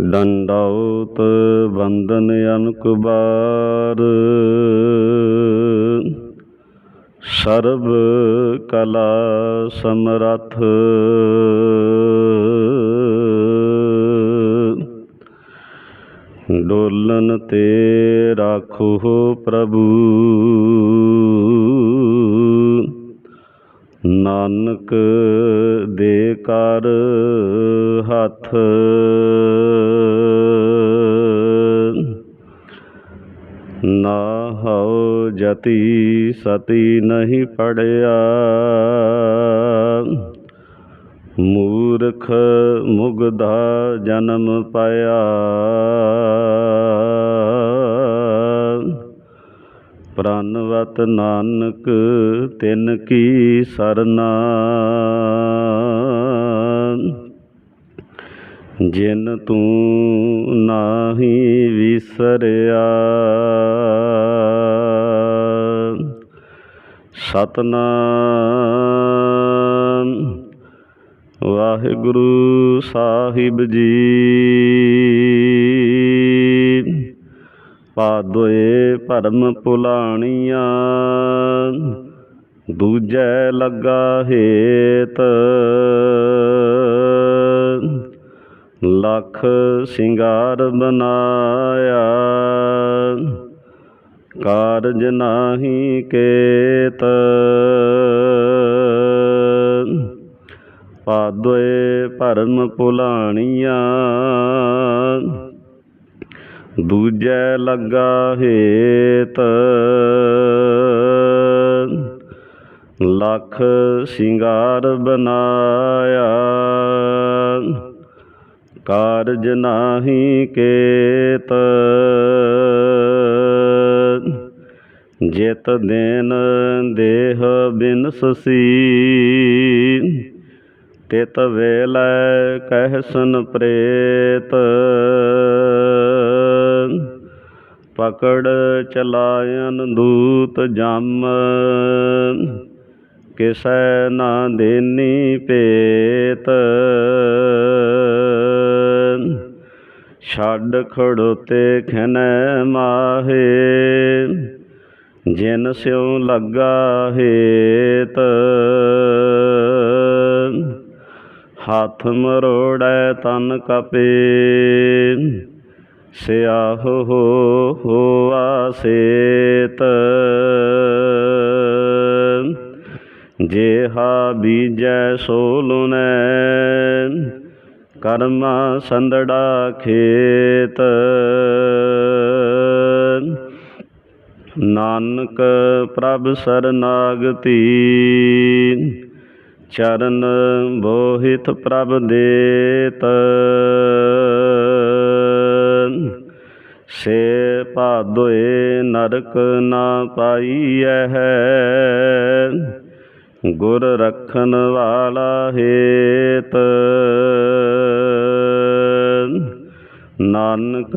ਦੰਡਾਉਤ ਬੰਦਨ ਅਨਕ ਬਾਰ। ਸਰਬ ਕਲਾ ਸਮਰਥ। ਡੋਲਨ ਤੇ ਰਾਖੋ ਪ੍ਰਭੂ। ਨਾਨਕ ਦੇ ਕਰ ਹੱਥ। ਨਾ ਹਉ ਜਤੀ ਸਤੀ ਨਹੀਂ ਪੜਿਆ। ਮੂਰਖ ਮੁਗਧਾ ਜਨਮ ਪਾਇਆ। ਪ੍ਰਨਵਤ ਨਾਨਕ ਤਿਨ ਕੀ ਸਰਨਾ ਜਿਨ ਤੂੰ ਨਾਹੀ ਵਿਸਰਿਆ। ਸਤਨਾਮ। ਵਾਹਿਗੁਰੂ ਸਾਹਿਬ ਜੀ। ਪਾਦੋਏ ਭਰਮ ਭੁਲਾਣੀਆਂ ਦੂਜੈ ਲੱਗਾ ਹੇਤ। ਲੱਖ ਸਿੰਗਾਰ ਬਨਾਇਆ, ਕਾਰਜ ਨਾਹੀ ਕੇਤ। ਪਾਦੋਏ ਭਰਮ ਭੁਲਾਣੀਆਂ ਦੂਜੈ ਲੱਗਾ ਹੇਤ। ਲੱਖ ਸਿੰਗਾਰ ਬਨਾਇਆ ਕਾਰਜ ਨਾਹੀ ਕੇਤ। ਜਿਤ ਦਿਨ ਦੇਹ ਬਿਨਸਸੀ ਤਿਤ ਵੇਲੇ ਕਹਿਸਨ ਪ੍ਰੇਤ। ਪਕੜ ਚਲਾਇਨ ਦੂਤ ਜਮ। ਕਿਸੈ ਨਾ ਦੇਨੀ ਭੇਤ ਛੱਡ ਖੜੋਤੇ ਖਨੈ ਮਾਹੇ, ਜਿਨ ਸਿਉ ਲੱਗਾ ਹੇਤ। ਹੱਥ ਮਰੋੜੈ ਤਨ ਕਪੇ, ਸਿਆਹੋ ਹੋ ਹੋਆ ਸੇਤ। ਜੇਹਾ ਬੀਜੈ ਸੋ ਲੁਨੈ ਕਰਮਾ ਸੰਦੜਾ ਖੇਤ। ਨਾਨਕ ਪ੍ਰਭ ਸਰਨਾਗਤੀ ਚਰਨ ਬੋਹਿਤ ਪ੍ਰਭ ਦੇਤ। ਸੇ ਭਾਦੋਏ ਨਰਕ ਨਾ ਪਾਈਐ। ਗੁਰ ਰੱਖਣ ਵਾਲਾ ਹੇਤ। ਨਾਨਕ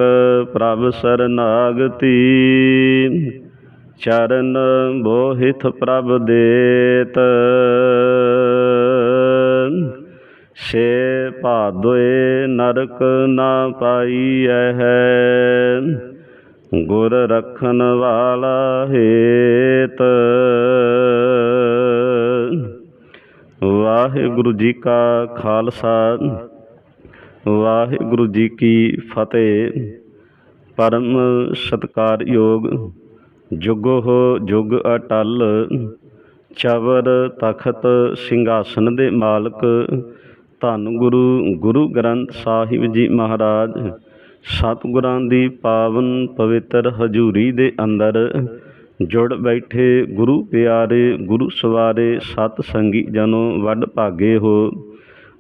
ਪ੍ਰਭ ਸਰਨਾਗਤੀ, ਚਰਨ ਬੋਹਿਤ ਪ੍ਰਭ ਦੇਤ। ਸੇ ਭਾਦੋਏ ਨਰਕ ਨਾ ਪਾਈਐ ਗੁਰ ਰਖਨ ਵਾਲਾ ਹੇਤ। ਵਾਹਿਗੁਰੂ ਜੀ ਕਾ ਖਾਲਸਾ, ਵਾਹਿਗੁਰੂ ਜੀ ਕੀ ਫਤਿਹ। ਪਰਮ ਸਤਕਾਰਯੋਗ ਜੁਗੋ ਜੁਗ ਅਟਲ, ਚਵਰ ਤਖਤ ਸਿੰਘਾਸਨ ਦੇ ਮਾਲਕ, ਧੰਨ ਗੁਰੂ ਗੁਰੂ ਗ੍ਰੰਥ ਸਾਹਿਬ ਜੀ ਮਹਾਰਾਜ। ਸਤਿਗੁਰਾਂ ਦੀ ਪਾਵਨ ਪਵਿੱਤਰ ਹਜ਼ੂਰੀ ਦੇ ਅੰਦਰ ਜੁੜ ਬੈਠੇ ਗੁਰੂ ਪਿਆਰੇ, ਗੁਰੂ ਸਵਾਰੇ, ਸਤ ਸੰਗੀ ਜਨੋ ਵੱਡ ਭਾਗੇ ਹੋ।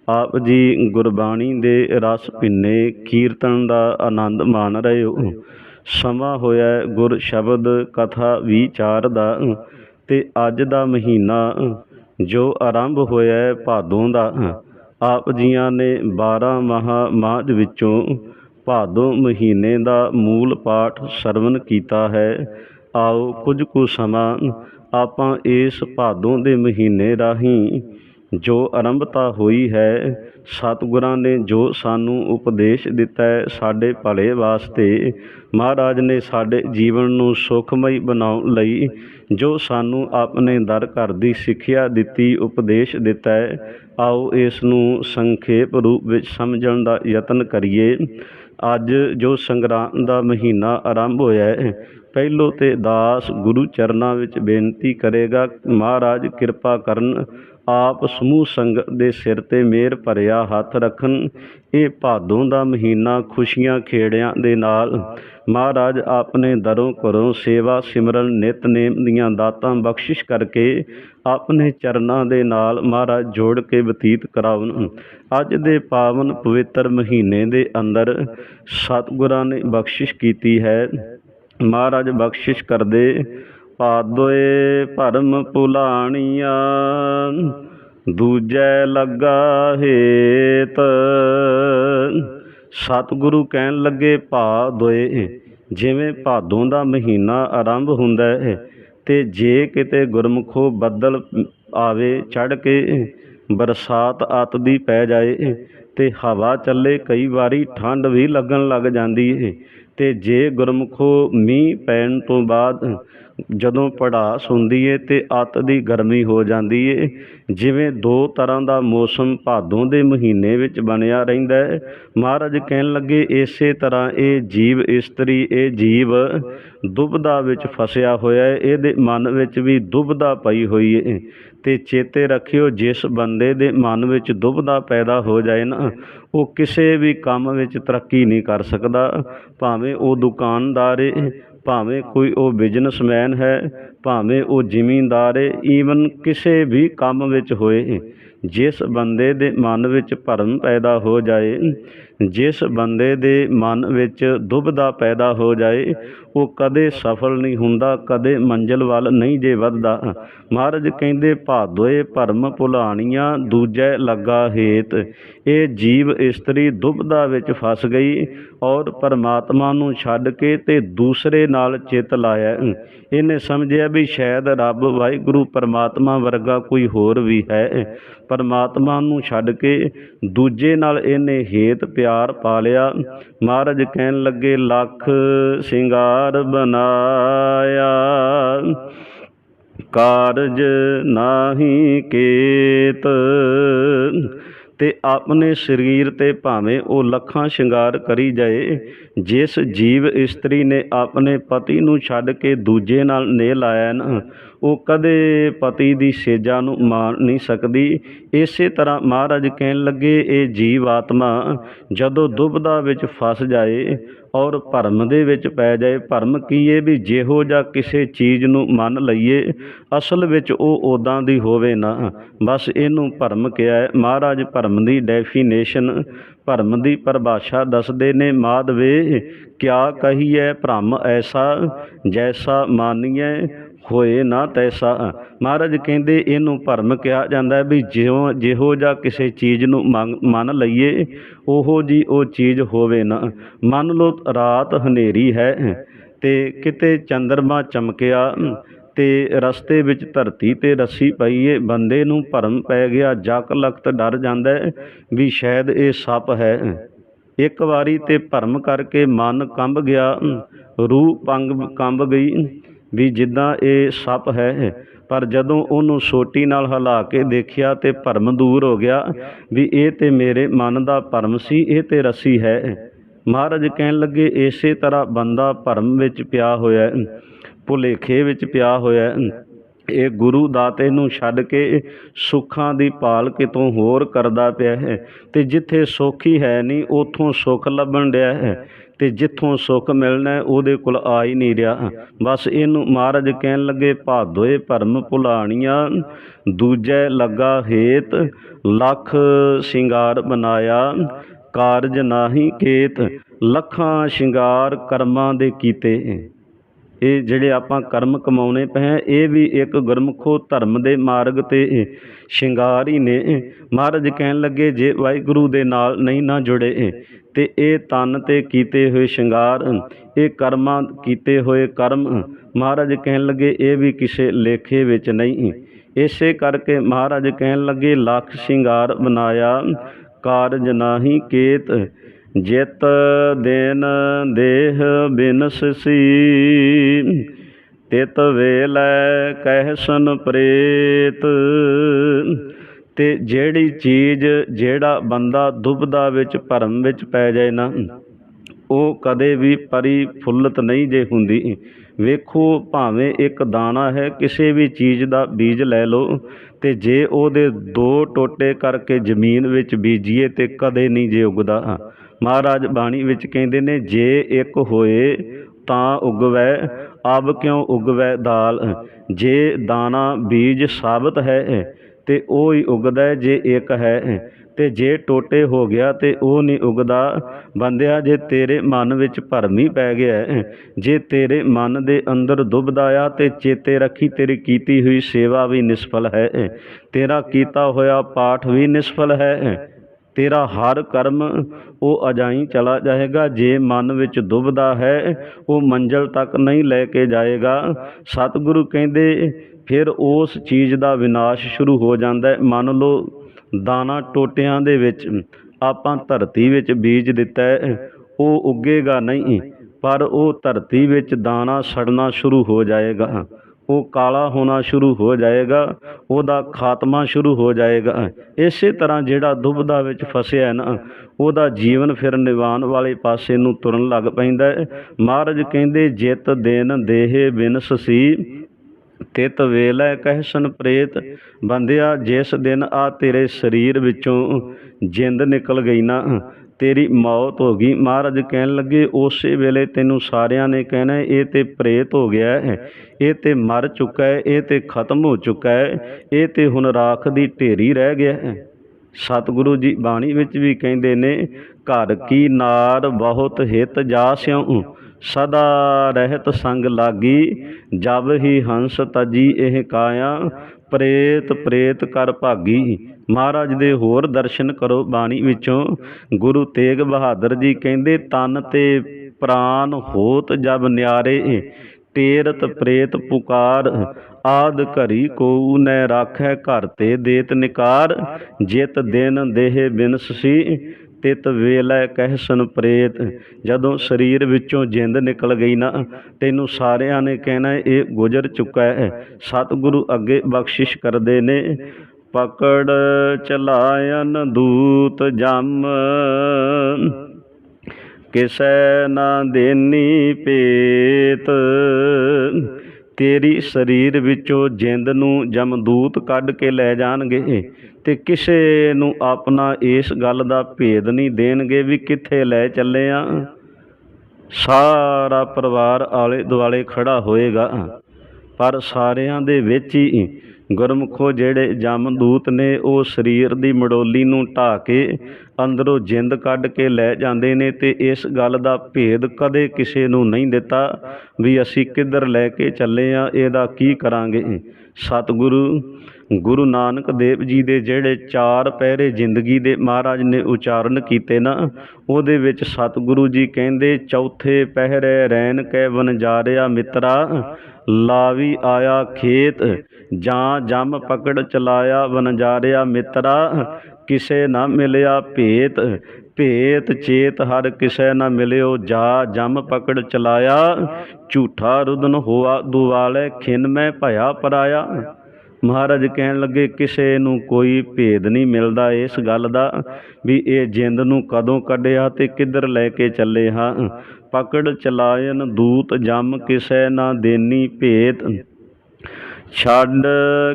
ਆਪ ਜੀ ਗੁਰਬਾਣੀ ਦੇ ਰਸ ਪਿੰਨੇ ਕੀਰਤਨ ਦਾ ਆਨੰਦ ਮਾਣ ਰਹੇ ਹੋ। ਸਮਾਂ ਹੋਇਆ ਗੁਰ ਸ਼ਬਦ ਕਥਾ ਵਿਚਾਰ ਦਾ ਤੇ ਅੱਜ ਦਾ ਮਹੀਨਾ ਜੋ ਆਰੰਭ ਹੋਇਆ ਹੈ ਭਾਦੋਂ ਦਾ। ਆਪ ਜੀਆਂ ਨੇ 12 ਮਹਾ ਮਾਝ ਵਿੱਚੋਂ ਭਾਦੋਂ ਮਹੀਨੇ ਦਾ ਮੂਲ ਪਾਠ ਸਰਵਨ ਕੀਤਾ ਹੈ। ਆਓ ਕੁਝ ਕੁ ਸਮਾਂ ਆਪਾਂ ਇਸ ਭਾਦੋਂ ਦੇ ਮਹੀਨੇ ਰਾਹੀਂ ਜੋ ਆਰੰਭਤਾ ਹੋਈ ਹੈ, ਸਤਿਗੁਰਾਂ ਨੇ ਜੋ ਸਾਨੂੰ ਉਪਦੇਸ਼ ਦਿੱਤਾ ਹੈ ਸਾਡੇ ਭਲੇ ਵਾਸਤੇ, ਮਹਾਰਾਜ ਨੇ ਸਾਡੇ ਜੀਵਨ ਨੂੰ ਸੁਖਮਈ ਬਣਾਉਣ ਲਈ ਜੋ ਸਾਨੂੰ ਆਪਣੇ ਦਰ ਘਰ ਦੀ ਸਿੱਖਿਆ ਦਿੱਤੀ, ਉਪਦੇਸ਼ ਦਿੱਤਾ ਹੈ। ਆਓ ਇਸ ਨੂੰ ਸੰਖੇਪ ਰੂਪ ਵਿੱਚ ਸਮਝਣ ਦਾ ਯਤਨ ਕਰੀਏ। ਅੱਜ ਜੋ ਸੰਗਰਾਂਦ ਦਾ ਮਹੀਨਾ ਆਰੰਭ ਹੋਇਆ ਹੈ, ਪਹਿਲੋਂ ਤੇ ਦਾਸ ਗੁਰੂ ਚਰਨਾਂ ਵਿੱਚ ਬੇਨਤੀ ਕਰੇਗਾ, ਮਹਾਰਾਜ ਕਿਰਪਾ ਕਰਨ ਆਪ ਸਮੂਹ ਸੰਗਤ ਦੇ ਸਿਰ ਤੇ ਮਿਹਰ ਭਰਿਆ ਹੱਥ ਰੱਖਣ। ਇਹ ਭਾਦੋਂ ਦਾ ਮਹੀਨਾ ਖੁਸ਼ੀਆਂ ਖੇੜਿਆਂ ਦੇ ਨਾਲ। ਮਹਾਰਾਜ ਆਪਣੇ ਦਰੋਂ ਘਰੋਂ ਸੇਵਾ ਸਿਮਰਨ ਨਿਤਨੇਮ ਦੀਆਂ ਦਾਤਾਂ ਬਖਸ਼ਿਸ਼ ਕਰਕੇ ਆਪਣੇ ਚਰਨਾਂ ਦੇ ਨਾਲ ਮਹਾਰਾਜ ਜੋੜ ਕੇ ਬਤੀਤ ਕਰਾਉਣ। ਅੱਜ ਦੇ ਪਾਵਨ ਪਵਿੱਤਰ ਮਹੀਨੇ ਦੇ ਅੰਦਰ ਸਤਿਗੁਰਾਂ ਨੇ ਬਖਸ਼ਿਸ਼ ਕੀਤੀ ਹੈ। ਮਹਾਰਾਜ ਬਖਸ਼ਿਸ਼ ਕਰਦੇ ਪਾਦੋਏ ਭਰਮ ਪੁਲਾਣੀਆਂ, ਦੂਜੈ ਲੱਗਾ ਹੇਤ। ਸਤਿਗੁਰੂ ਕਹਿਣ ਲੱਗੇ ਭਾ ਦੋਏ ਜਿਵੇਂ ਭਾਦੋਂ ਦਾ ਮਹੀਨਾ ਆਰੰਭ ਹੁੰਦਾ ਹੈ, ਤੇ ਜੇ ਕਿਤੇ ਗੁਰਮੁਖੋ ਬੱਦਲ ਆਵੇ ਚੜ ਕੇ, ਬਰਸਾਤ ਅੱਤ ਦੀ ਪੈ ਜਾਏ, ਤੇ ਹਵਾ ਚੱਲੇ ਕਈ ਵਾਰੀ ਠੰਡ ਵੀ ਲੱਗਣ ਲੱਗ ਜਾਂਦੀ ਹੈ, ਤੇ ਜੇ ਗੁਰਮੁਖੋ ਮੀਂਹ ਪੈਣ ਤੋਂ ਬਾਅਦ ਜਦੋਂ ਪੜਾਸ ਹੁੰਦੀ ਏ ਤੇ ਅੱਤ ਦੀ ਗਰਮੀ ਹੋ ਜਾਂਦੀ ਏ, ਜਿਵੇਂ ਦੋ ਤਰ੍ਹਾਂ ਦਾ ਮੌਸਮ ਭਾਦੋਂ ਦੇ ਮਹੀਨੇ ਵਿੱਚ ਬਣਿਆ ਰਹਿੰਦਾ ਹੈ ਮਹਾਰਾਜ ਕਹਿਣ ਲੱਗੇ, ਇਸੇ ਤਰ੍ਹਾਂ ਇਹ ਜੀਵ ਇਸਤਰੀ, ਇਹ ਜੀਵ ਦੁਬਦਾ ਵਿੱਚ ਫਸਿਆ ਹੋਇਆ ਹੈ ਇਹਦੇ ਮਨ ਵਿੱਚ ਵੀ ਦੁਬਦਾ ਪਈ ਹੋਈ ਏ। ਤੇ ਚੇਤੇ ਰੱਖਿਓ, ਜਿਸ ਬੰਦੇ ਦੇ ਮਨ ਵਿੱਚ ਦੁਬਦਾ ਪੈਦਾ ਹੋ ਜਾਏ ਨਾ, ਉਹ ਕਿਸੇ ਵੀ ਕੰਮ ਵਿੱਚ ਤਰੱਕੀ ਨਹੀਂ ਕਰ ਸਕਦਾ, ਭਾਵੇਂ ਉਹ ਦੁਕਾਨਦਾਰ ਏ ਭਾਵੇਂ ਕੋਈ ਉਹ ਬਿਜ਼ਨਸਮੈਨ ਹੈ, ਭਾਵੇਂ ਉਹ ਜ਼ਿਮੀਂਦਾਰ ਏ ਈਵਨ ਕਿਸੇ ਵੀ ਕੰਮ ਵਿੱਚ ਹੋਏ, ਜਿਸ ਬੰਦੇ ਦੇ ਮਨ ਵਿੱਚ ਭਰਮ ਪੈਦਾ ਹੋ ਜਾਏ ਜਿਸ ਬੰਦੇ ਦੇ ਮਨ ਵਿੱਚ ਦੁਬਦਾ ਪੈਦਾ ਹੋ ਜਾਏ, ਉਹ ਕਦੇ ਸਫਲ ਨਹੀਂ ਹੁੰਦਾ, ਕਦੇ ਮੰਜ਼ਿਲ ਵੱਲ ਨਹੀਂ ਜੇ ਵੱਧਦਾ। ਮਹਾਰਾਜ ਕਹਿੰਦੇ, ਭਾਦੋਏ ਭਰਮ ਭੁਲਾਣੀਆਂ, ਦੂਜੈ ਲੱਗਾ ਹੇਤ। ਇਹ ਜੀਵ ਇਸਤਰੀ ਦੁਬਦਾ ਵਿੱਚ ਫਸ ਗਈ ਔਰ ਪਰਮਾਤਮਾ ਨੂੰ ਛੱਡ ਕੇ ਤੇ ਦੂਸਰੇ ਨਾਲ ਚਿੱਤ ਲਾਇਆ। ਇਹਨੇ ਸਮਝਿਆ ਵੀ ਸ਼ਾਇਦ ਰੱਬ ਵਾਹਿਗੁਰੂ ਪਰਮਾਤਮਾ ਵਰਗਾ ਕੋਈ ਹੋਰ ਵੀ ਹੈ। ਪਰਮਾਤਮਾ ਨੂੰ ਛੱਡ ਕੇ ਦੂਜੇ ਨਾਲ ਇਹਨੇ ਹੇਤ ਪਿਆ ਪਿਆਰ ਪਾ ਲਿਆ। ਮਹਾਰਾਜ ਕਹਿਣ ਲੱਗੇ, ਲੱਖ ਸ਼ਿੰਗਾਰ ਬਨਾਇਆ ਕਾਰਜ ਨਾਹੀ ਕੇਤ। ਤੇ ਆਪਣੇ ਸਰੀਰ ਤੇ ਭਾਵੇਂ ਉਹ ਲੱਖਾਂ ਸ਼ਿੰਗਾਰ ਕਰੀ ਜਾਏ, ਜਿਸ ਜੀਵ ਇਸਤਰੀ ਨੇ ਆਪਣੇ ਪਤੀ ਨੂੰ ਛੱਡ ਕੇ ਦੂਜੇ ਨਾਲ ਨੇ ਲਾਇਆ ਨਾ ਉਹ ਕਦੇ ਪਤੀ ਦੀ ਸੇਜਾ ਨੂੰ ਮਾਣ ਨਹੀਂ ਸਕਦੀ। ਇਸੇ ਤਰ੍ਹਾਂ ਮਹਾਰਾਜ ਕਹਿਣ ਲੱਗੇ, ਇਹ ਜੀਵ ਆਤਮਾ ਜਦੋਂ ਦੁਬਦਾ ਵਿੱਚ ਫਸ ਜਾਏ ਔਰ ਭਰਮ ਦੇ ਵਿੱਚ ਪੈ ਜਾਏ, ਭਰਮ ਕੀ ਹੈ ਵੀ ਜਿਹੋ ਜਾਂ ਕਿਸੇ ਚੀਜ਼ ਨੂੰ ਮੰਨ ਲਈਏ, ਅਸਲ ਵਿੱਚ ਉਹ ਉਦਾਂ ਦੀ ਹੋਵੇ ਨਾ। ਬਸ ਇਹਨੂੰ ਭਰਮ ਕਿਹਾ ਹੈ। ਮਹਾਰਾਜ ਭਰਮ ਦੀ ਡੈਫੀਨੇਸ਼ਨ ਭਰਮ ਦੀ ਪਰਿਭਾਸ਼ਾ ਦੱਸਦੇ ਨੇ, ਮਾਧਵੇ, ਕਿਆ ਕਹੀਏ ਭ੍ਰਮ ਐਸਾ, ਜੈਸਾ ਮਾਨੀਏ ਹੋਏ ਨਾ ਤੈਸਾ ਮਹਾਰਾਜ ਕਹਿੰਦੇ ਇਹਨੂੰ ਭਰਮ ਕਿਹਾ ਜਾਂਦਾ ਵੀ ਜਿਉਂ, ਜਿਹੋ ਜਾਂ ਕਿਸੇ ਚੀਜ਼ ਨੂੰ ਮੰਨ ਲਈਏ, ਉਹੋ ਜੀ ਉਹ ਚੀਜ਼ ਹੋਵੇ ਨਾ। ਮੰਨ ਲਓ ਰਾਤ ਹਨੇਰੀ ਹੈ, ਤੇ ਕਿਤੇ ਚੰਦਰਮਾ ਚਮਕਿਆ, ਤੇ ਰਸਤੇ ਵਿੱਚ ਧਰਤੀ ਤੇ ਰੱਸੀ ਪਈ ਏ ਬੰਦੇ ਨੂੰ ਭਰਮ ਪੈ ਗਿਆ, ਜਕ ਲਖਤ ਡਰ ਜਾਂਦਾ ਵੀ ਸ਼ਾਇਦ ਇਹ ਸੱਪ ਹੈ। ਇੱਕ ਵਾਰੀ ਤੇ ਭਰਮ ਕਰਕੇ ਮਨ ਕੰਬ ਗਿਆ, ਰੂਹ ਪੰਗ, ਕੰਬ ਗਈ। ਵੀ ਜਿੱਦਾਂ ਇਹ ਸੱਪ ਹੈ, ਪਰ ਜਦੋਂ ਉਹਨੂੰ ਸੋਟੀ ਨਾਲ ਹਿਲਾ ਕੇ ਦੇਖਿਆ ਤੇ ਭਰਮ ਦੂਰ ਹੋ ਗਿਆ ਵੀ ਇਹ ਤੇ ਮੇਰੇ ਮਨ ਦਾ ਭਰਮ ਸੀ, ਇਹ ਤੇ ਰੱਸੀ ਹੈ। ਮਹਾਰਾਜ ਕਹਿਣ ਲੱਗੇ, ਇਸੇ ਤਰ੍ਹਾਂ ਬੰਦਾ ਭਰਮ ਵਿੱਚ ਪਿਆ ਹੋਇਆ, ਭੁਲੇਖੇ ਵਿੱਚ ਪਿਆ ਹੋਇਆ। ਇਹ ਗੁਰੂ ਦਾਤੇ ਨੂੰ ਛੱਡ ਕੇ ਸੁੱਖਾਂ ਦੀ ਭਾਲ ਕਿਤੋਂ ਹੋਰ ਕਰਦਾ ਪਿਆ ਹੈ ਤੇ ਜਿੱਥੇ ਸੁੱਖ ਹੈ ਨਹੀਂ, ਉਥੋਂ ਸੁੱਖ ਲੱਭਣ ਡਿਆ ਹੈ। ਤੇ ਜਿੱਥੋਂ ਸੁੱਖ ਮਿਲਣਾ ਉਹਦੇ ਕੋਲ ਆ ਹੀ ਨਹੀਂ ਰਿਹਾ। ਬਸ ਇਹਨੂੰ ਮਹਾਰਾਜ ਕਹਿਣ ਲੱਗੇ ਭਾਦੋਏ ਭਰਮ ਭੁਲਾਣੀਆਂ, ਦੂਜੈ ਲੱਗਾ ਹੇਤ, ਲੱਖ ਸ਼ਿੰਗਾਰ ਬਨਾਇਆ, ਕਾਰਜ ਨਾਹੀ ਕੇਤ, ਲੱਖਾਂ ਸ਼ਿੰਗਾਰ ਕਰਮਾਂ ਦੇ ਕੀਤੇ। ਇਹ ਜਿਹੜੇ ਆਪਾਂ ਕਰਮ ਕਮਾਉਣੇ ਪਏ ਇਹ ਵੀ ਇੱਕ ਗੁਰਮੁਖੋ ਧਰਮ ਦੇ ਮਾਰਗ ਤੇ ਸ਼ਿੰਗਾਰ ਹੀ ਨੇ। ਮਹਾਰਾਜ ਕਹਿਣ ਲੱਗੇ, ਜੇ ਵਾਹਿਗੁਰੂ ਦੇ ਨਾਲ ਨਹੀਂ ਨਾ ਜੁੜੇ ਤੇ ਇਹ ਤਨ ਤੇ ਕੀਤੇ ਹੋਏ ਸ਼ਿੰਗਾਰ, ਇਹ ਕਰਮਾਂ ਕੀਤੇ ਹੋਏ ਕਰਮ। ਮਹਾਰਾਜ ਕਹਿਣ ਲੱਗੇ, ਇਹ ਵੀ ਕਿਸੇ ਲੇਖੇ ਵਿੱਚ ਨਹੀਂ। ਇਸੇ ਕਰਕੇ ਮਹਾਰਾਜ ਕਹਿਣ ਲੱਗੇ, ਲੱਖ ਸ਼ਿੰਗਾਰ ਬਣਾਇਆ, ਕਾਰਜ ਨਾਹੀ ਕੇਤ, ਜਿਤ ਦੇਨ ਦੇਹ ਬਿਨਸਸੀ ਤਿਤ ਵੇਲੇ ਕਹਿਸਨ ਪ੍ਰੇਤ। ਅਤੇ ਜਿਹੜੀ ਚੀਜ਼ ਜਿਹੜਾ ਬੰਦਾ ਦੁਬਦਾ ਵਿੱਚ, ਭਰਮ ਵਿੱਚ ਪੈ ਜਾਏ ਨਾ, ਉਹ ਕਦੇ ਵੀ ਪਰਿਫੁੱਲਤ ਨਹੀਂ ਜੇ ਹੁੰਦੀ। ਵੇਖੋ ਭਾਵੇਂ ਇੱਕ ਦਾਣਾ ਹੈ, ਕਿਸੇ ਵੀ ਚੀਜ਼ ਦਾ ਬੀਜ ਲੈ ਲਓ ਅਤੇ ਜੇ ਉਹਦੇ ਦੋ ਟੋਟੇ ਕਰਕੇ ਜ਼ਮੀਨ ਵਿੱਚ ਬੀਜੀਏ ਤਾਂ ਕਦੇ ਨਹੀਂ ਜੇ ਉਗਦਾ। ਮਹਾਰਾਜ ਬਾਣੀ ਵਿੱਚ ਕਹਿੰਦੇ ਨੇ, ਜੇ ਇੱਕ ਹੋਏ ਤਾਂ ਉਗਵੈ ਅਬ ਕਿਉਂ ਉਗਵੈ ਦਾਲ? ਜੇ ਦਾਣਾ ਬੀਜ ਸਾਬਤ ਹੈ ਤੇ ਉਹ ਹੀ ਉਗਦਾ ਜੇ ਇੱਕ ਹੈ ਤੇ ਜੇ ਟੋਟੇ ਹੋ ਗਿਆ ਤੇ ਉਹ ਨਹੀਂ ਉਗਦਾ। ਬੰਦਿਆ ਜੇ ਤੇਰੇ ਮਨ ਵਿੱਚ ਭਰਮੀ ਪੈ ਗਿਆ ਹੈ, ਜੇ ਤੇਰੇ ਮਨ ਦੇ ਅੰਦਰ ਦੁਬਦਾ ਆ ਤੇ ਚੇਤੇ ਰੱਖੀ ਤੇਰੀ ਕੀਤੀ ਹੋਈ ਸੇਵਾ ਵੀ ਨਿਸਫਲ ਹੈ। ਤੇਰਾ ਕੀਤਾ ਹੋਇਆ ਪਾਠ ਵੀ ਨਿਸਫਲ ਹੈ। ਤੇਰਾ ਹਰ ਕਰਮ ਉਹ ਅਜਾਈ ਚਲਾ ਜਾਏਗਾ। ਜੇ ਮਨ ਵਿੱਚ ਦੁਬਦਾ ਹੈ ਉਹ ਮੰਜ਼ਲ ਤੱਕ ਨਹੀਂ ਲੈ ਕੇ ਜਾਏਗਾ। ਸਤਿਗੁਰੂ ਕਹਿੰਦੇ ਫਿਰ ਉਸ ਚੀਜ਼ ਦਾ ਵਿਨਾਸ਼ ਸ਼ੁਰੂ ਹੋ ਜਾਂਦਾ ਮੰਨ ਲਓ, ਦਾਣਾ ਟੋਟਿਆਂ ਦੇ ਵਿੱਚ ਆਪਾਂ ਧਰਤੀ ਵਿੱਚ ਬੀਜ ਦਿੱਤਾ ਉਹ ਉੱਗੇਗਾ ਨਹੀਂ, ਪਰ ਉਹ ਧਰਤੀ ਵਿੱਚ ਦਾਣਾ ਸੜਨਾ ਸ਼ੁਰੂ ਹੋ ਜਾਏਗਾ। ਉਹ ਕਾਲਾ ਹੋਣਾ ਸ਼ੁਰੂ ਹੋ ਜਾਏਗਾ, ਉਹਦਾ ਖਾਤਮਾ ਸ਼ੁਰੂ ਹੋ ਜਾਏਗਾ। ਇਸੇ ਤਰ੍ਹਾਂ ਜਿਹੜਾ ਦੁਬਦਾ ਵਿੱਚ ਫਸਿਆ ਨਾ, ਉਹਦਾ ਜੀਵਨ ਫਿਰ ਨਿਵਾਨ ਵਾਲੇ ਪਾਸੇ ਨੂੰ ਤੁਰਨ ਲੱਗ ਪੈਂਦਾ ਮਹਾਰਾਜ ਕਹਿੰਦੇ, ਜਿਤ ਦੇਨ ਦੇਹ ਬਿਨਸਸੀ ਤਿਤ ਵੇਲੇ ਕਹਿਸਨ ਪ੍ਰੇਤ ਬੰਦਿਆ ਜਿਸ ਦਿਨ ਆ ਤੇਰੇ ਸਰੀਰ ਵਿੱਚੋਂ ਜਿੰਦ ਨਿਕਲ ਗਈ ਨਾ, ਤੇਰੀ ਮੌਤ ਹੋ ਗਈ। ਮਹਾਰਾਜ ਕਹਿਣ ਲੱਗੇ, ਉਸੇ ਵੇਲੇ ਤੈਨੂੰ ਸਾਰਿਆਂ ਨੇ ਕਹਿਣਾ ਇਹ ਤੇ ਪ੍ਰੇਤ ਹੋ ਗਿਆ ਹੈ, ਇਹ ਤੇ ਮਰ ਚੁੱਕਾ ਹੈ, ਇਹ ਤੇ ਖਤਮ ਹੋ ਚੁੱਕਾ ਹੈ, ਇਹ ਤੇ ਹੁਣ ਰਾਖ ਦੀ ਢੇਰੀ ਰਹਿ ਗਿਆ ਹੈ। ਸਤਿਗੁਰੂ ਜੀ ਬਾਣੀ ਵਿੱਚ ਵੀ ਕਹਿੰਦੇ ਨੇ, ਘਰ ਕੀ ਨਾਰ ਬਹੁਤ ਹਿਤ ਜਾਸਿਉ ਸਦਾ ਰਹਿਤ ਸੰਗ ਲਾਗੀ, ਜਬ ਹੀ ਹੰਸ ਤਜੀ ਇਹ ਕਾਇਆ, ਪ੍ਰੇਤ ਪ੍ਰੇਤ ਕਰ ਭਾਗੀ। ਮਹਾਰਾਜ ਦੇ ਹੋਰ ਦਰਸ਼ਨ ਕਰੋ ਬਾਣੀ ਵਿੱਚੋਂ। ਗੁਰੂ ਤੇਗ ਬਹਾਦਰ ਜੀ ਕਹਿੰਦੇ, ਤਨ ਤੇ ਪ੍ਰਾਨ ਹੋਤ ਜਬ ਨਿਆਰੇ ਤੇਰਤ ਪ੍ਰੇਤ ਪੁਕਾਰ। ਆਦ ਘਰੀ ਕੋ ਨੈ ਰਾਖੈ ਘਰ ਤੇ ਦੇਤ ਨਿਕਾਰ। ਜਿਤ ਦਿਨ ਦੇਹ ਬਿਨਸੀ ਤਿਤ ਵੇਲੇ ਕਹਿਸਨ ਪ੍ਰੇਤ ਜਦੋਂ ਸਰੀਰ ਵਿੱਚੋਂ ਜਿੰਦ ਨਿਕਲ ਗਈ ਨਾ, ਤੈਨੂੰ ਸਾਰਿਆਂ ਨੇ ਕਹਿਣਾ ਇਹ ਗੁਜ਼ਰ ਚੁੱਕਾ ਹੈ। ਸਤਿਗੁਰੂ ਅੱਗੇ ਬਖਸ਼ਿਸ਼ ਕਰਦੇ ਨੇ, ਪਕੜ ਚਲਾਇਨ ਦੂਤ ਜਮ। ਕਿਸੈ ਨਾ ਦੇਨੀ ਪੇਤ। ਤੇਰੀ ਸਰੀਰ ਵਿੱਚੋਂ ਜਿੰਦ ਨੂੰ ਜਮਦੂਤ ਕੱਢ ਕੇ ਲੈ ਜਾਣਗੇ ਤੇ ਕਿਸੇ ਨੂੰ ਆਪਣਾ ਇਸ ਗੱਲ ਦਾ ਭੇਦ ਨਹੀਂ ਦੇਣਗੇ ਵੀ ਕਿੱਥੇ ਲੈ ਚੱਲੇ ਆ। ਸਾਰਾ ਪਰਿਵਾਰ ਆਲੇ ਦੁਆਲੇ ਖੜਾ ਹੋਏਗਾ। ਪਰ ਸਾਰਿਆਂ ਦੇ ਵਿੱਚ ਹੀ ਗੁਰਮੁਖੋ ਜਿਹੜੇ ਜਮਦੂਤ ਨੇ, ਉਹ ਸਰੀਰ ਦੀ ਮਡੋਲੀ ਨੂੰ ਢਾ ਕੇ ਅੰਦਰੋਂ ਜਿੰਦ ਕੱਢ ਕੇ ਲੈ ਜਾਂਦੇ ਨੇ ਤੇ ਇਸ ਗੱਲ ਦਾ ਭੇਦ ਕਦੇ ਕਿਸੇ ਨੂੰ ਨਹੀਂ ਦਿੱਤਾ ਵੀ ਅਸੀਂ ਕਿੱਧਰ ਲੈ ਕੇ ਚੱਲੇ ਆ, ਇਹਦਾ ਕੀ ਕਰਾਂਗੇ? ਸਤਿਗੁਰੂ ਗੁਰੂ ਨਾਨਕ ਦੇਵ ਜੀ ਦੇ ਜਿਹੜੇ ਚਾਰ ਪਹਿਰੇ ਜ਼ਿੰਦਗੀ ਦੇ ਮਹਾਰਾਜ ਨੇ ਉਚਾਰਨ ਕੀਤੇ ਨਾ, ਉਹਦੇ ਵਿੱਚ ਸਤਿਗੁਰੂ ਜੀ ਕਹਿੰਦੇ, ਚੌਥੇ ਪਹਿਰੇ ਰੈਨ ਕੈ ਵਨਜਾਰਿਆ ਮਿੱਤਰਾ, ਲਾਵੀ ਆਇਆ ਖੇਤ, ਜਾਂ ਜਮ ਪਕੜ ਚਲਾਇਆ ਵਨਜਾਰਿਆ ਮਿੱਤਰਾ, ਕਿਸੇ ਨਾ ਮਿਲਿਆ ਭੇਤ ਭੇਤ ਚੇਤ ਹਰ ਕਿਸੈ ਨਾ ਮਿਲਿਓ ਜਾ ਜਮ ਪਕੜ ਚਲਾਇਆ, ਝੂਠਾ ਰੁਦਨ ਹੋਆ ਦੁਆਲੇ ਖਿਨ ਮੈਂ ਭਇਆ ਪਰਾਇਆ। ਮਹਾਰਾਜ ਕਹਿਣ ਲੱਗੇ, ਕਿਸੇ ਨੂੰ ਕੋਈ ਭੇਦ ਨਹੀਂ ਮਿਲਦਾ ਇਸ ਗੱਲ ਦਾ ਵੀ ਇਹ ਜਿੰਦ ਨੂੰ ਕਦੋਂ ਕੱਢਿਆ ਤੇ ਕਿੱਧਰ ਲੈ ਕੇ ਚੱਲੇ ਹਾਂ। ਪਕੜ ਚਲਾਇਨ ਦੂਤ ਜਮ ਕਿਸੇ ਨਾ ਦੇਨੀ ਭੇਤ। ਛੱਡ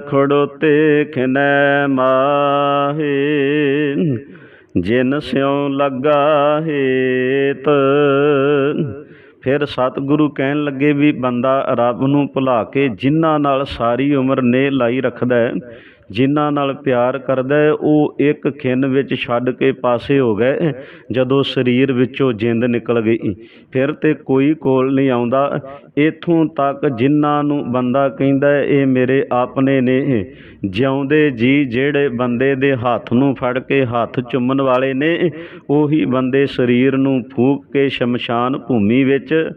ਖੜੋਤੇ ਖਿਨੈ ਮਾਹੇ, ਜਿਨ ਸਿਉ ਲੱਗਾ ਹੇਤ। ਫਿਰ ਸਤਿਗੁਰੂ ਕਹਿਣ ਲੱਗੇ ਵੀ ਬੰਦਾ ਰੱਬ ਨੂੰ ਭੁਲਾ ਕੇ ਜਿਨ੍ਹਾਂ ਨਾਲ ਸਾਰੀ ਉਮਰ ਨੇ ਲਾਈ ਰੱਖਦਾ ਜਿਨ੍ਹਾਂ ਨਾਲ ਪਿਆਰ ਕਰਦਾ ਉਹ ਇੱਕ ਖਿੰਨ ਵਿੱਚ ਛੱਡ ਕੇ ਪਾਸੇ ਹੋ ਗਏ, ਜਦੋਂ ਸਰੀਰ ਵਿੱਚੋਂ ਜਿੰਦ ਨਿਕਲ ਗਈ। ਫਿਰ ਤੇ ਕੋਈ ਕੋਲ ਨਹੀਂ ਆਉਂਦਾ। ਇਥੋਂ ਤੱਕ ਜਿਨ੍ਹਾਂ ਨੂੰ ਬੰਦਾ ਕਹਿੰਦਾ ਇਹ ਮੇਰੇ ਆਪਣੇ ਨੇ। ਜਿਉਂਦੇ ਜੀ ਜਿਹੜੇ ਬੰਦੇ ਦੇ ਹੱਥ ਨੂੰ ਫੜ ਕੇ ਹੱਥ ਚੁੰਮਣ ਵਾਲੇ ਨੇ, ਉਹੀ ਬੰਦੇ ਸਰੀਰ ਨੂੰ ਫੂਕ ਕੇ ਸ਼ਮਸ਼ਾਨ ਭੂਮੀ ਵਿੱਚ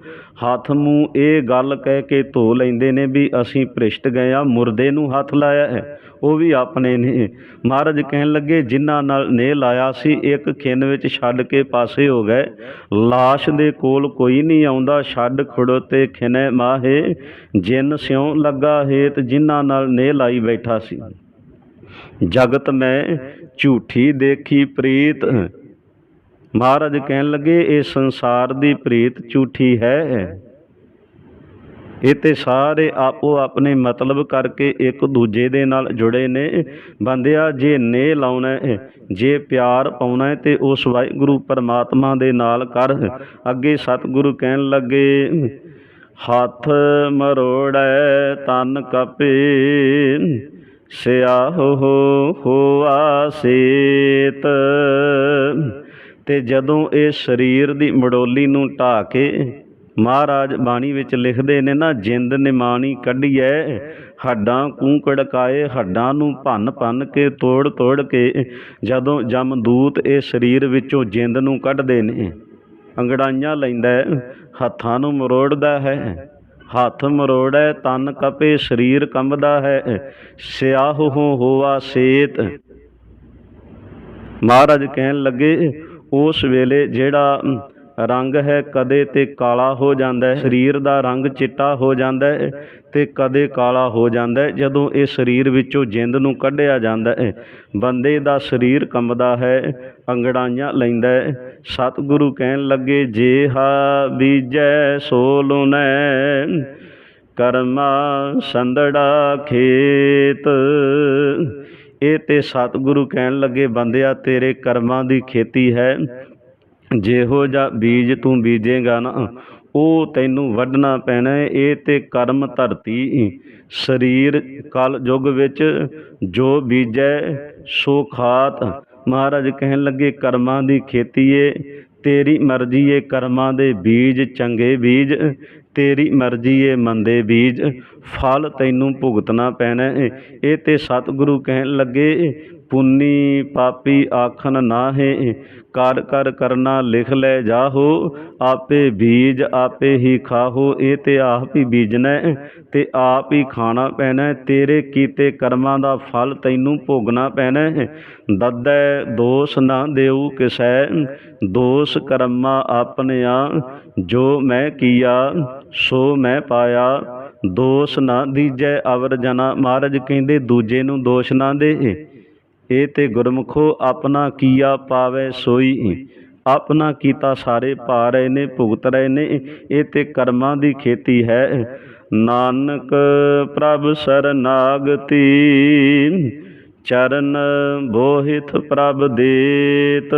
ਹੱਥ ਮੂੰਹ ਇਹ ਗੱਲ ਕਹਿ ਕੇ ਧੋ ਲੈਂਦੇ ਨੇ ਵੀ ਅਸੀਂ ਭ੍ਰਿਸ਼ਟ ਗਏ ਆ ਮੁਰਦੇ ਨੂੰ ਹੱਥ ਲਾਇਆ ਹੈ। ਉਹ ਵੀ ਆਪਣੇ ਨੇ। ਮਹਾਰਾਜ ਕਹਿਣ ਲੱਗੇ, ਜਿਨ੍ਹਾਂ ਨਾਲ ਨੇ ਲਾਇਆ ਸੀ, ਇੱਕ ਖਿੰਨ ਵਿੱਚ ਛੱਡ ਕੇ ਪਾਸੇ ਹੋ ਗਏ। ਲਾਸ਼ ਦੇ ਕੋਲ ਕੋਈ ਨਹੀਂ ਆਉਂਦਾ। ਛੱਡ ਖੜੋਤੇ ਖਿਨੇ ਮਾਹੇ। ਜਿਨ ਸਿਉ ਲੱਗਾ ਹੇਤ, ਜਿਨ੍ਹਾਂ ਨਾਲ ਨੇ ਲਾਈ ਬੈਠਾ ਸੀ। ਜਗਤ ਮੈਂ ਝੂਠੀ ਦੇਖੀ ਪ੍ਰੀਤ। ਮਹਾਰਾਜ ਕਹਿਣ ਲੱਗੇ, ਇਹ ਸੰਸਾਰ ਦੀ ਪ੍ਰੀਤ ਝੂਠੀ ਹੈ। ਇਹ ਤੇ ਸਾਰੇ ਆਪੋ ਆਪਣੇ ਮਤਲਬ ਕਰਕੇ ਇੱਕ ਦੂਜੇ ਦੇ ਨਾਲ ਜੁੜੇ ਨੇ। ਬੰਦਿਆ, ਜੇ ਨੇ ਲਾਉਣਾ ਹੈ, ਜੇ ਪਿਆਰ ਪਾਉਣਾ ਹੈ, ਤੇ ਉਸ ਵਾਹਿਗੁਰੂ ਪਰਮਾਤਮਾ ਦੇ ਨਾਲ ਕਰ। ਅੱਗੇ ਸਤਿਗੁਰੂ ਕਹਿਣ ਲੱਗੇ, ਹੱਥ ਮਰੋੜੈ, ਤਨ ਕਪੇ, ਸਿਆਹੋ ਹੋਆ ਸੇਤ। ਤੇ ਜਦੋਂ ਇਹ ਸਰੀਰ ਦੀ ਮੜੋਲੀ ਨੂੰ ਢਾ ਕੇ ਮਹਾਰਾਜ ਬਾਣੀ ਵਿੱਚ ਲਿਖਦੇ ਨੇ ਨਾ, ਜਿੰਦ ਨਿਮਾਣੀ ਕੱਢੀਐ, ਹੱਡਾਂ ਕੂ ਕੜਕਾਏ, ਹੱਡਾਂ ਨੂੰ ਭੰਨ ਭੰਨ ਕੇ, ਤੋੜ ਤੋੜ ਕੇ, ਜਦੋਂ ਜਮਦੂਤ ਇਹ ਸਰੀਰ ਵਿੱਚੋਂ ਜਿੰਦ ਨੂੰ ਕੱਢਦੇ ਨੇ। ਅੰਗੜਾਈਆਂ ਲੈਂਦਾ ਹੱਥਾਂ ਨੂੰ ਮਰੋੜਦਾ ਹੈ, ਹੱਥ ਮਰੋੜੈ, ਤਨ ਕਪੇ, ਸਰੀਰ ਕੰਬਦਾ ਹੈ, ਸਿਆਹ ਹੋ ਹੋਆ ਸੇਤ। ਮਹਾਰਾਜ ਕਹਿਣ ਲੱਗੇ, ਉਸ ਵੇਲੇ ਜਿਹੜਾ ਰੰਗ ਹੈ ਕਦੇ ਤੇ ਕਾਲਾ ਹੋ ਜਾਂਦਾ ਹੈ। ਸਰੀਰ ਦਾ ਰੰਗ ਚਿੱਟਾ ਹੋ ਜਾਂਦਾ ਹੈ ਤੇ ਕਦੇ ਕਾਲਾ ਹੋ ਜਾਂਦਾ ਹੈ। ਜਦੋਂ ਇਹ ਸਰੀਰ ਵਿੱਚੋਂ ਜਿੰਦ ਨੂੰ ਕੱਢਿਆ ਜਾਂਦਾ ਹੈ, ਬੰਦੇ ਦਾ ਸਰੀਰ ਕੰਬਦਾ ਹੈ, ਅੰਗੜਾਈਆਂ ਲੈਂਦਾ ਹੈ। ਸਤਿਗੁਰੂ ਕਹਿਣ ਲੱਗੇ ਜੇ ਹਾ ਬੀਜੈ ਸੋ ਲੁਨੈ ਕਰਮਾ ਸੰਦੜਾ ਖੇਤ। ਇਹ ਤੇ ਸਤਿਗੁਰੂ ਕਹਿਣ ਲੱਗੇ, ਬੰਦਿਆ, ਤੇਰੇ ਕਰਮਾਂ ਦੀ ਖੇਤੀ ਹੈ ਜਿਹੋ ਜਿਹਾ ਬੀਜ ਤੂੰ ਬੀਜੇਗਾ ਨਾ, ਉਹ ਤੈਨੂੰ ਵੱਢਣਾ ਪੈਣਾ ਹੈ ਇਹ ਤੇ ਕਰਮ ਧਰਤੀ ਸਰੀਰ ਕਲ ਯੁੱਗ ਵਿੱਚ ਜੋ ਬੀਜੈ, ਸੋ ਖਾਤ। ਮਹਾਰਾਜ ਕਹਿਣ ਲੱਗੇ, ਕਰਮਾਂ ਦੀ ਖੇਤੀ ਏ, ਤੇਰੀ ਮਰਜ਼ੀ ਏ ਕਰਮਾਂ ਦੇ ਬੀਜ, ਚੰਗੇ ਬੀਜ। ਤੇਰੀ ਮਰਜ਼ੀ ਏ ਮੰਦੇ ਬੀਜ। ਫਲ ਤੈਨੂੰ ਭੁਗਤਣਾ ਪੈਣਾ ਹੈ ਇਹ ਤੇ ਸਤਿਗੁਰੂ ਕਹਿਣ ਲੱਗੇ ਪੁੰਨੀ ਪਾਪੀ ਆਖਣ ਨਾਹੇ, ਕਰ ਕਰ ਕਰਨਾ ਲਿਖ ਲੈ ਜਾਹੋ, ਆਪੇ ਬੀਜ ਆਪੇ ਹੀ ਖਾਹੋ, ਇਹ ਤੇ ਆਪ ਹੀ ਬੀਜਣਾ ਹੈ ਤੇ ਆਪ ਹੀ ਖਾਣਾ ਪੈਣਾ, ਤੇਰੇ ਕੀਤੇ ਕਰਮਾਂ ਦਾ ਫਲ ਤੈਨੂੰ ਭੋਗਣਾ ਪੈਣਾ। ਹੈ ਦੱਦੈ ਦੋਸ ਨਾ ਦੇਉ ਕਿਸੈ, ਦੋਸ ਕਰਮਾ ਆਪਣਿਆ, ਜੋ ਮੈਂ ਕੀਆ, ਸੋ ਮੈਂ ਪਾਇਆ। ਦੋਸ ਨਾ ਦੀਜੈ ਅਵਰ ਜਨਾ, ਮਹਾਰਾਜ ਕਹਿੰਦੇ, ਦੂਜੇ ਨੂੰ ਦੋਸ਼ ਨਾ ਦੇ। ਇਹ ਤੇ ਗੁਰਮੁਖੋ, ਆਪਣਾ ਕੀਆ ਪਾਵੇ ਸੋਈ। ਆਪਣਾ ਕੀਤਾ ਸਾਰੇ ਪਾ ਰਹੇ ਨੇ ਭੁਗਤ ਰਹੇ ਨੇ ਇਹ ਤੇ ਕਰਮਾਂ ਦੀ ਖੇਤੀ ਹੈ। ਨਾਨਕ ਪ੍ਰਭ ਸਰਨਾਗਤੀ, ਚਰਨ ਬੋਹਿਤ ਪ੍ਰਭ ਦੇਤ।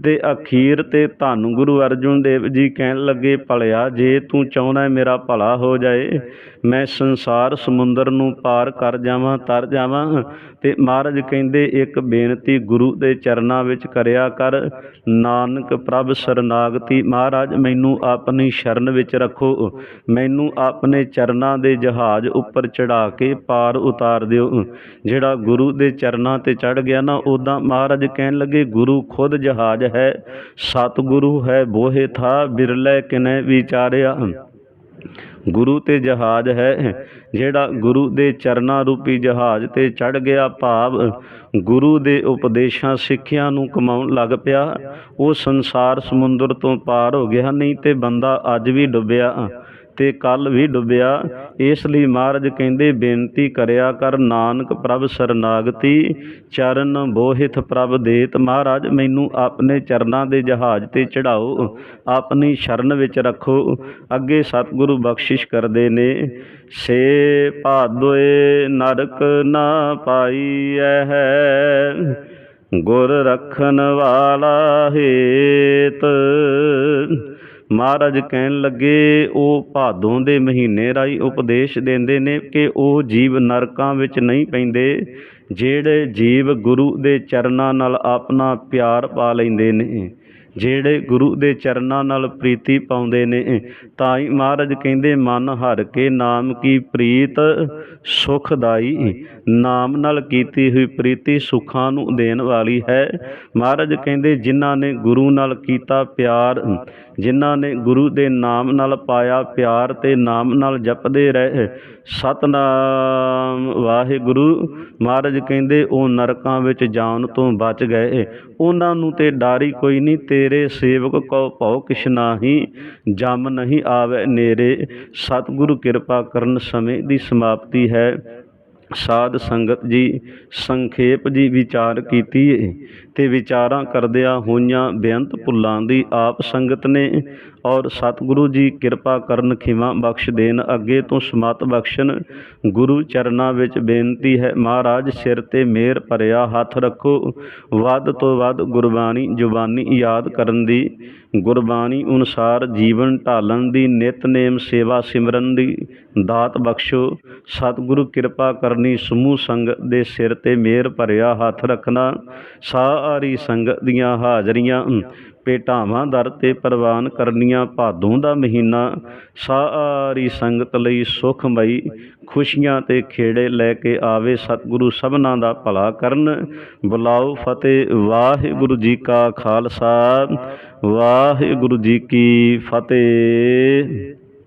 ਅਤੇ ਅਖੀਰ ਤੇ ਧੰਨ ਗੁਰੂ ਅਰਜਨ ਦੇਵ ਜੀ ਕਹਿਣ ਲੱਗੇ, ਭਲਿਆ, ਜੇ ਤੂੰ ਚਾਹੁੰਦਾ ਮੇਰਾ ਭਲਾ ਹੋ ਜਾਏ, ਮੈਂ ਸੰਸਾਰ ਸਮੁੰਦਰ ਨੂੰ ਪਾਰ ਕਰ ਜਾਵਾਂ, ਤਰ ਜਾਵਾਂ। ਅਤੇ ਮਹਾਰਾਜ ਕਹਿੰਦੇ, ਇੱਕ ਬੇਨਤੀ ਗੁਰੂ ਦੇ ਚਰਨਾਂ ਵਿੱਚ ਕਰਿਆ ਕਰ। ਨਾਨਕ ਪ੍ਰਭ ਸਰਨਾਗਤੀ, ਮਹਾਰਾਜ, ਮੈਨੂੰ ਆਪਣੀ ਸ਼ਰਨ ਵਿੱਚ ਰੱਖੋ। ਮੈਨੂੰ ਆਪਣੇ ਚਰਨਾਂ ਦੇ ਜਹਾਜ਼ ਉੱਪਰ ਚੜਾ ਕੇ ਪਾਰ ਉਤਾਰ ਦਿਓ। ਜਿਹੜਾ ਗੁਰੂ ਦੇ ਚਰਨਾਂ ਤੇ ਚੜ ਗਿਆ ਨਾ ਉਦਾਂ ਮਹਾਰਾਜ ਕਹਿਣ ਲੱਗੇ, ਗੁਰੂ ਖੁਦ ਜਹਾਜ਼ ਹੈ, ਸਤਿਗੁਰੂ ਹੈ ਬੋਹੇ ਥਾ ਬਿਰਲੇ ਕਿਨੇ ਵਿਚਾਰਿਆ। ਗੁਰੂ ਤੇ ਜਹਾਜ਼ ਹੈ, ਜਿਹੜਾ ਗੁਰੂ ਦੇ ਚਰਨਾਂ ਰੂਪੀ ਜਹਾਜ਼ ਤੇ ਚੜ ਗਿਆ ਭਾਵ, ਗੁਰੂ ਦੇ ਉਪਦੇਸ਼ਾਂ ਸਿੱਖਿਆ ਨੂੰ ਕਮਾਉਣ ਲੱਗ ਪਿਆ। ਉਹ ਸੰਸਾਰ ਸਮੁੰਦਰ ਤੋਂ ਪਾਰ ਹੋ ਗਿਆ, ਨਹੀਂ ਤੇ ਬੰਦਾ ਅੱਜ ਵੀ ਡੁੱਬਿਆ। ਤੇ ਕੱਲ ਵੀ ਡੁੱਬਿਆ। ਇਸ ਲਈ ਮਹਾਰਾਜ ਕਹਿੰਦੇ, ਬੇਨਤੀ ਕਰਿਆ ਕਰ, ਨਾਨਕ ਪ੍ਰਭ ਸਰਨਾਗਤੀ, ਚਰਨ ਬੋਹਿਤ ਪ੍ਰਭ ਦੇਤ। ਮਹਾਰਾਜ, ਮੈਨੂੰ ਆਪਣੇ ਚਰਨਾਂ ਦੇ ਜਹਾਜ਼ ਤੇ ਚੜਾਓ ਆਪਣੀ ਸ਼ਰਨ ਵਿੱਚ ਰੱਖੋ। ਅੱਗੇ ਸਤਿਗੁਰੂ ਬਖਸ਼ਿਸ਼ ਕਰਦੇ ਨੇ। ਸੇ ਭਾਦੋਏ ਨਰਕ ਨਾ ਪਾਈਐ ਹੈ, ਗੁਰ ਰਖਨ ਵਾਲਾ ਹੇਤ। ਮਹਾਰਾਜ ਕਹਿਣ ਲੱਗੇ, ਉਹ ਭਾਦੋਂ ਦੇ ਮਹੀਨੇ ਰਾਈ ਉਪਦੇਸ਼ ਦਿੰਦੇ ਨੇ ਕਿ ਉਹ ਜੀਵ ਨਰਕਾਂ ਵਿੱਚ ਨਹੀਂ ਪੈਂਦੇ, ਜਿਹੜੇ ਜੀਵ ਗੁਰੂ ਦੇ ਚਰਨਾਂ ਨਾਲ ਆਪਣਾ ਪਿਆਰ ਪਾ ਲੈਂਦੇ ਨੇ। ਜਿਹੜੇ ਗੁਰੂ ਦੇ ਚਰਨਾਂ ਨਾਲ ਪ੍ਰੀਤੀ ਪਾਉਂਦੇ ਨੇ ਤਾਂ ਹੀ ਮਹਾਰਾਜ ਕਹਿੰਦੇ, ਮਨ ਹਰ ਕੇ ਨਾਮ ਕੀ ਪ੍ਰੀਤ ਸੁਖਦਾਈ, ਨਾਮ ਨਾਲ ਕੀਤੀ ਹੋਈ ਪ੍ਰੀਤੀ ਸੁੱਖਾਂ ਨੂੰ ਦੇਣ ਵਾਲੀ ਹੈ। ਮਹਾਰਾਜ ਕਹਿੰਦੇ, ਜਿਨ੍ਹਾਂ ਨੇ ਗੁਰੂ ਨਾਲ ਕੀਤਾ ਪਿਆਰ, ਜਿਨ੍ਹਾਂ ਨੇ ਗੁਰੂ ਦੇ ਨਾਮ ਨਾਲ ਪਾਇਆ ਪਿਆਰ ਤੇ ਨਾਮ ਨਾਲ ਜਪਦੇ ਰਹੇ, ਸਤਨਾਮ ਵਾਹਿਗੁਰੂ। ਮਹਾਰਾਜ ਕਹਿੰਦੇ, ਉਹ ਨਰਕਾਂ ਵਿੱਚ ਜਾਣ ਤੋਂ ਬਚ ਗਏ। ਉਹਨਾਂ ਨੂੰ ਤੇ ਡਾਰੀ ਕੋਈ ਨਹੀਂ ਤੇਰੇ ਸੇਵਕ ਕੋ ਭਉ ਕਿਛ ਨਾਹੀ, ਜਮ ਨਹੀਂ ਆਵੇ ਨੇਰੇ। ਸਤਿਗੁਰੂ ਕਿਰਪਾ ਕਰਨ ਸਮੇਂ ਦੀ ਸਮਾਪਤੀ ਹੈ। ਸਾਧ ਸੰਗਤ ਜੀ, ਸੰਖੇਪ ਜੀ ਵਿਚਾਰ ਕੀਤੀ ਏ ਤੇ ਵਿਚਾਰਾਂ ਕਰਦਿਆਂ ਹੋਈਆਂ ਬੇਅੰਤ ਭੁੱਲਾਂ ਦੀ ਆਪ ਸੰਗਤ ਨੇ ਔਰ ਸਤਿਗੁਰੂ ਜੀ ਕਿਰਪਾ ਕਰਨ ਖਿਮਾ ਬਖਸ਼ ਦੇਣ। ਅੱਗੇ ਤੋਂ ਸਮਤ ਬਖਸ਼ਣ ਗੁਰੂ ਚਰਨਾਂ ਵਿੱਚ ਬੇਨਤੀ ਹੈ, ਮਹਾਰਾਜ ਸਿਰ ਤੇ ਮੇਰ ਭਰਿਆ ਹੱਥ ਰੱਖੋ। ਵੱਧ ਤੋਂ ਵੱਧ ਗੁਰਬਾਣੀ ਜ਼ੁਬਾਨੀ ਯਾਦ ਕਰਨ ਦੀ, ਗੁਰਬਾਣੀ ਅਨੁਸਾਰ ਜੀਵਨ ਢਾਲਣ ਦੀ, ਨਿਤਨੇਮ ਸੇਵਾ ਸਿਮਰਨ ਦੀ ਦਾਤ ਬਖਸ਼ੋ। ਸਤਿਗੁਰੂ ਕਿਰਪਾ ਕਰਨੀ ਸਮੂਹ ਸੰਗਤ ਦੇ ਸਿਰ ਤੇ ਮੇਰ ਭਰਿਆ ਹੱਥ ਰੱਖਣਾ। ਸਾਰੀ ਸੰਗਤ ਦੀਆਂ ਹਾਜ਼ਰੀਆਂ ਭੇਟਾਵਾਂ ਦਰ ਤੇ ਪ੍ਰਵਾਨ ਕਰਨੀਆਂ, ਭਾਦੋਂ ਦਾ ਮਹੀਨਾ। ਸਾਰੀ ਸੰਗਤ ਲਈ ਸੁਖਮਈ ਖੁਸ਼ੀਆਂ ਤੇ ਖੇੜੇ ਲੈ ਕੇ ਆਵੇ, ਸਤਿਗੁਰੂ ਸਭਨਾਂ ਦਾ ਭਲਾ ਕਰਨ। ਬੁਲਾਓ ਫਤਿਹ, ਵਾਹਿਗੁਰੂ ਜੀ ਕਾ ਖਾਲਸਾ। ਵਾਹਿਗੁਰੂ ਜੀ ਕੀ ਫਤਿਹ।